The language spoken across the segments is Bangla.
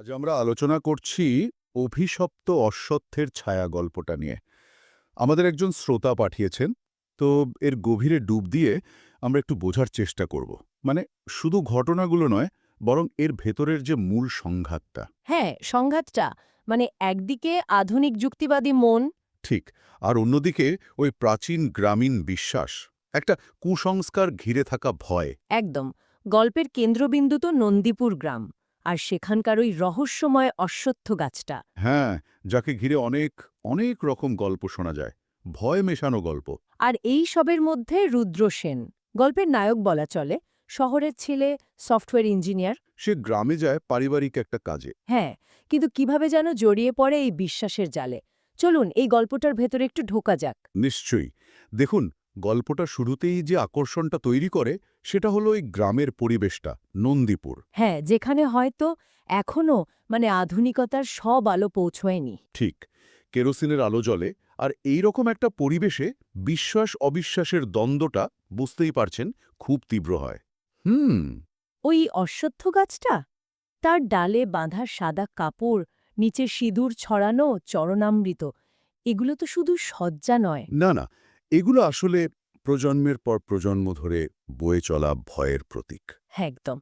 আজ আমরা আলোচনা করছি অভিশপ্ত অশ্বত্থের ছায়া গল্পটা নিয়ে। আমাদের একজন শ্রোতা পাঠিয়েছেন তো এর গভীরে ডুব দিয়ে আমরা একটু বোঝার চেষ্টা করব। মানে শুধু ঘটনাগুলো নয় বরং এর ভেতরের যে মূল সংঘাতটা। হ্যাঁ সংঘাতটা। মানে একদিকে আধুনিক যুক্তিবাদী মন। ঠিক আর অন্যদিকে ওই প্রাচীন গ্রামীণ বিশ্বাস একটা কুসংস্কার ঘিরে থাকা ভয়। একদম। গল্পের কেন্দ্রবিন্দু তো নন্দীপুর গ্রাম। আর সেখানকার ওই রহস্যময় অশ্বত্থ গাছটা। হ্যাঁ যাকে ঘিরে অনেক অনেক রকম গল্প শোনা যায়। ভয় মেশানো গল্প। আর এই সবের মধ্যে রুদ্র সেন। গল্পের নায়ক বলা চলে। শহরের ছেলে সফটওয়্যার ইঞ্জিনিয়ার। সে গ্রামে যায় পারিবারিক একটা কাজে। হ্যাঁ কিন্তু কীভাবে যেন জড়িয়ে পড়ে এই বিশ্বাসের জালে। চলুন এই গল্পটার ভেতরে একটু ঢোকা যাক। নিশ্চয়ই। দেখুন গল্পটা শুরুতেই যে আকর্ষণটা তৈরি করে সেটা হলো ওই গ্রামের পরিবেশটা নন্দীপুর। হ্যাঁ যেখানে হয়তো এখনও মানে আধুনিকতার সব আলো পৌঁছয়নি। ঠিক কেরোসিনের আলো জ্বলে আর এই রকম একটা পরিবেশে বিশ্বাস অবিশ্বাসের দ্বন্দ্বটা বুঝতেই পারছেন খুব তীব্র হয়। হুম। ওই অশ্বত্থ গাছটা? তার ডালে বাঁধা সাদা কাপড় নিচে সিঁদুর ছড়ানো চরণামৃত এগুলো তো শুধু সজ্জা নয়। না না এগুলো আসলে প্রজন্মের পর প্রজন্ম ধরে বয়ে চলা ভয়ের প্রতীক। হ্যাঁ একদম।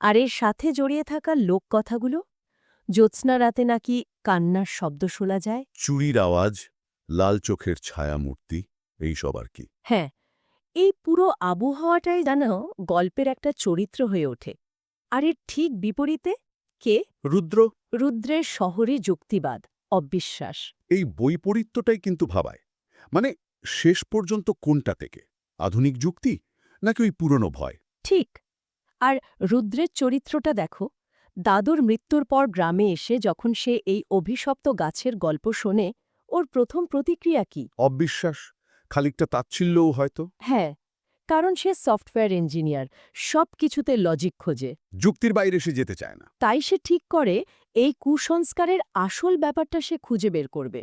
আর এর সাথে জড়িয়ে থাকা লোক কথাগুলো? জ্যোৎস্না রাতে নাকি কান্নার শব্দ শোনা যায়? চুরির আওয়াজ লাল চোখের ছায়া ছায়ামূর্তি এইসব আর কি। হ্যাঁ এই পুরো আবহাওয়াটাই জানো গল্পের একটা চরিত্র হয়ে ওঠে। আর এর ঠিক বিপরীতে কে? রুদ্র। রুদ্রের শহরে যুক্তিবাদ অবিশ্বাস। এই বৈপরীত্যটাই কিন্তু ভাবায়। মানে শেষ পর্যন্ত কোনটা থেকে? আধুনিক যুক্তি নাকি ওই পুরনো ভয়? ঠিক। আর রুদ্রের চরিত্রটা দেখো। দাদুর মৃত্যুর পর গ্রামে এসে যখন সে এই অভিশপ্ত গাছের গল্প শোনে ওর প্রথম প্রতিক্রিয়া কি? অবিশ্বাস। খালিকটা তাচ্ছিল্যও হয়তো। হ্যাঁ কারণ সে সফটওয়্যার ইঞ্জিনিয়ার সব কিছুতে লজিক খোঁজে। যুক্তির বাইরে সে যেতে চায় না। তাই সে ঠিক করে এই কুসংস্কারের আসল ব্যাপারটা সে খুঁজে বের করবে।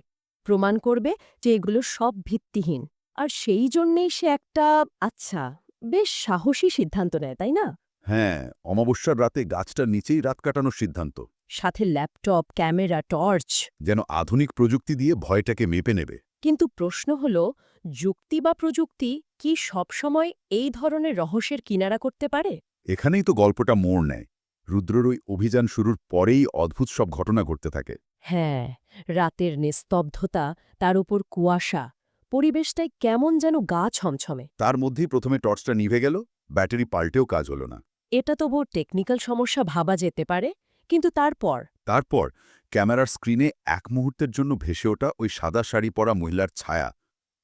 প্রমাণ করবে যে এগুলো সব ভিত্তিহীন। আর সেই জন্যেই সে একটা আচ্ছা বেশ সাহসী সিদ্ধান্ত নেয় তাই না? হ্যাঁ অমাবস্যার রাতে গাছটার নিচেই রাত কাটানোর সিদ্ধান্ত। সাথে ল্যাপটপ ক্যামেরা টর্চ। যেন আধুনিক প্রযুক্তি দিয়ে ভয়টাকে মেপে নেবে। কিন্তু প্রশ্ন হল যুক্তি বা প্রযুক্তি কি সবসময় এই ধরনের রহস্যের কিনারা করতে পারে? এখানেই তো গল্পটা মোড় নেয়। রুদ্রর ওই অভিযান শুরুর পরেই অদ্ভুত সব ঘটনা ঘটতে থাকে। হ্যাঁ রাতের নিস্তব্ধতা তার উপর কুয়াশা পরিবেশটায় কেমন যেন গা ছমছমে। তার মধ্যেই প্রথমে টর্চটা নিভে গেল ব্যাটারি পাল্টেও কাজ হলো না। এটা তবু টেকনিক্যাল সমস্যা ভাবা যেতে পারে কিন্তু তারপর? তারপর ক্যামেরার স্ক্রিনে এক মুহূর্তের জন্য ভেসে ওঠা ওই সাদা শাড়ি পরা মহিলার ছায়া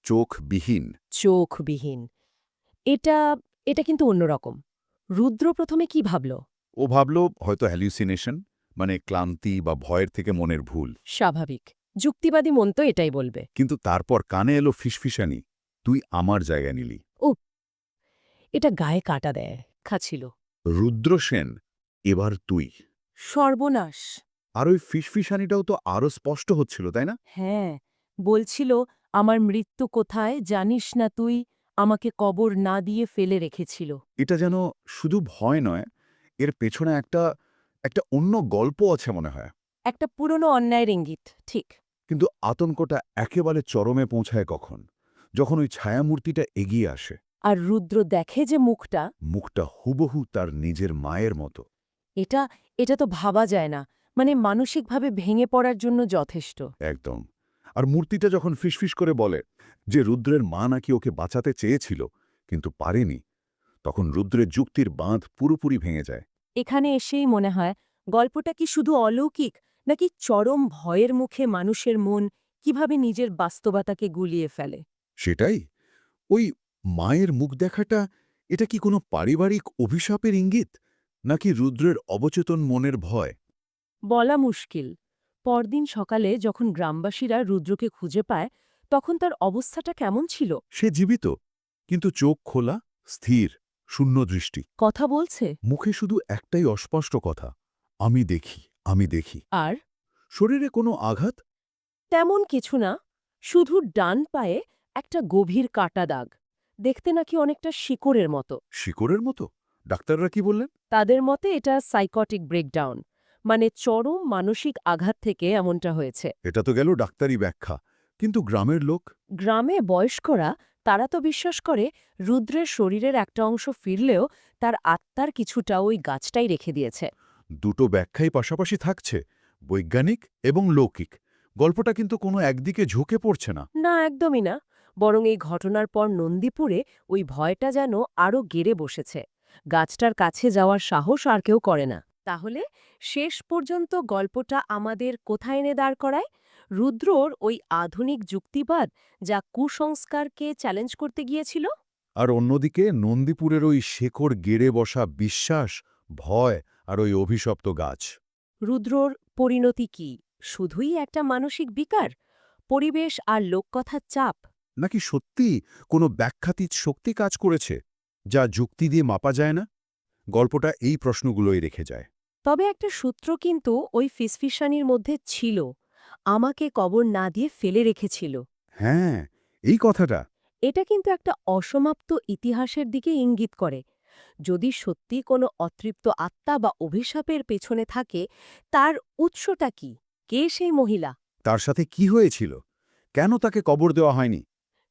চোখবিহীন। চোখবিহীন। এটা এটা কিন্তু অন্যরকম। রুদ্র প্রথমে কি ভাবল? ও ভাবল হয়তো হ্যালিউসিনেশন মানে ক্লান্তি বা ভয়ের থেকে মনের ভুল। স্বাভাবিক। যুক্তিবাদী মন তো এটাই বলবে। কিন্তু তারপর কানে এলো ফিসফিসানি তুই আমার জায়গা নিলি। ও এটা গায়ে কাটা দেয় খাছিল রুদ্র সেন এবার তুই। সর্বনাশ। আর ওই ফিসফিসানিটাও তো আরও স্পষ্ট হচ্ছিল তাই না? হ্যাঁ বলছিল আমার মৃত্যু কোথায় জানিস না তুই? আমাকে কবর না দিয়ে ফেলে রেখেছিল। এটা যেন শুধু ভয় নয় এর পেছনে একটা একটা অন্য গল্প আছে মনে হয়। একটা পুরনো অন্যায়ের ইঙ্গিত ঠিক। কিন্তু আতঙ্কটা একেবারে চরমে পৌঁছায় কখন? যখন ওই ছায়ামূর্তিটা এগিয়ে আসে। আর রুদ্র দেখে যে মুখটা। মুখটা হুবহু তার নিজের মায়ের মতো। এটা এটা তো ভাবা যায় না। মানে মানসিকভাবে ভেঙে পড়ার জন্য যথেষ্ট। একদম। আর মূর্তিটা যখন ফিসফিস করে বলে যে রুদ্রের মা নাকি ওকে বাঁচাতে চেয়েছিল কিন্তু পারেনি তখন রুদ্রের যুক্তির বাঁধ পুরোপুরি ভেঙে যায়। এখানে এসেই মনে হয় গল্পটা কি শুধু অলৌকিক নাকি চরম ভয়ের মুখে মানুষের মন কীভাবে নিজের বাস্তবতাকে গুলিয়ে ফেলে? সেটাই। ওই মায়ের মুখ দেখাটা এটা কি কোনো পারিবারিক অভিশাপের ইঙ্গিত নাকি রুদ্রের অবচেতন মনের ভয়? বলা মুশকিল। পরদিন সকালে যখন গ্রামবাসীরা রুদ্রকে খুঁজে পায় তখন তার অবস্থাটা কেমন ছিল? সে জীবিত কিন্তু চোখ খোলা স্থির। শূন্য দৃষ্টি। কথা বলছে? মুখে শুধু একটাই অস্পষ্ট কথা আমি দেখি আমি দেখি। আর? শরীরে কোনো আঘাত? তেমন কিছু না শুধু ডান পায়ে একটা গভীর কাটা দাগ দেখতে নাকি অনেকটা শিকড়ের মতো। শিকড়ের মতো? ডাক্তাররা কি বললেন? তাদের মতে এটা সাইকটিক ব্রেকডাউন মানে চরম মানসিক আঘাত থেকে এমনটা হয়েছে। এটা তো গেল ডাক্তারি ব্যাখ্যা কিন্তু গ্রামের লোক? গ্রামে বয়স্করা তারা তো বিশ্বাস করে রুদ্রের শরীরের একটা অংশ ফিরলেও তার আত্মার কিছুটা ওই গাছটাই রেখে দিয়েছে। দুটো ব্যাখ্যাই পাশাপাশি থাকছে বৈজ্ঞানিক এবং লৌকিক। গল্পটা কিন্তু কোনো একদিকে ঝুঁকে পড়ছে না। না একদমই না। বরং এই ঘটনার পর নন্দীপুরে ওই ভয়টা যেন আরও গেড়ে বসেছে। গাছটার কাছে যাওয়ার সাহস আর কেউ করে না। তাহলে শেষ পর্যন্ত গল্পটা আমাদের কোথায় এনে দাঁড় করায়? রুদ্রর ওই আধুনিক যুক্তিবাদ যা কুসংস্কারকে চ্যালেঞ্জ করতে গিয়েছিল? আর অন্যদিকে নন্দীপুরের ওই শেকড় গেড়ে বসা বিশ্বাস ভয় আর ওই অভিশপ্ত গাছ। রুদ্রর পরিণতি কি? শুধুই একটা মানসিক বিকার? পরিবেশ আর লোককথার চাপ? নাকি সত্যি কোনো ব্যাখ্যাতীত শক্তি কাজ করেছে যা যুক্তি দিয়ে মাপা যায় না? গল্পটা এই প্রশ্নগুলোই রেখে যায়। তবে একটা সূত্র কিন্তু ওই ফিসফিসানির মধ্যে ছিল। আমাকে কবর না দিয়ে ফেলে রেখেছিল। হ্যাঁ এই কথাটা। এটা কিন্তু একটা অসমাপ্ত ইতিহাসের দিকে ইঙ্গিত করে। যদি সত্যি কোনো অতৃপ্ত আত্মা বা অভিশাপের পেছনে থাকে তার উৎসটা কি? কে সেই মহিলা? তার সাথে কি হয়েছিল? কেন তাকে কবর দেওয়া হয়নি?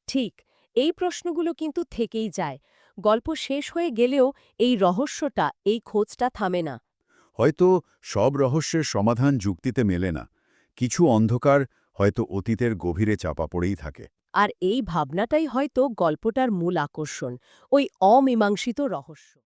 ঠিক এই প্রশ্নগুলো কিন্তু থেকেই যায়। গল্প শেষ হয়ে গেলেও এই রহস্যটা এই খোঁজটা থামে না। হয়তো সব রহস্যের সমাধান যুক্তিতে মেলে না। কিছু অন্ধকার হয়তো অতীতের গভীরে চাপা পড়েই থাকে। আর এই ভাবনাটাই হয়তো গল্পটার মূল আকর্ষণ, ওই অমীমাংসিত রহস্য।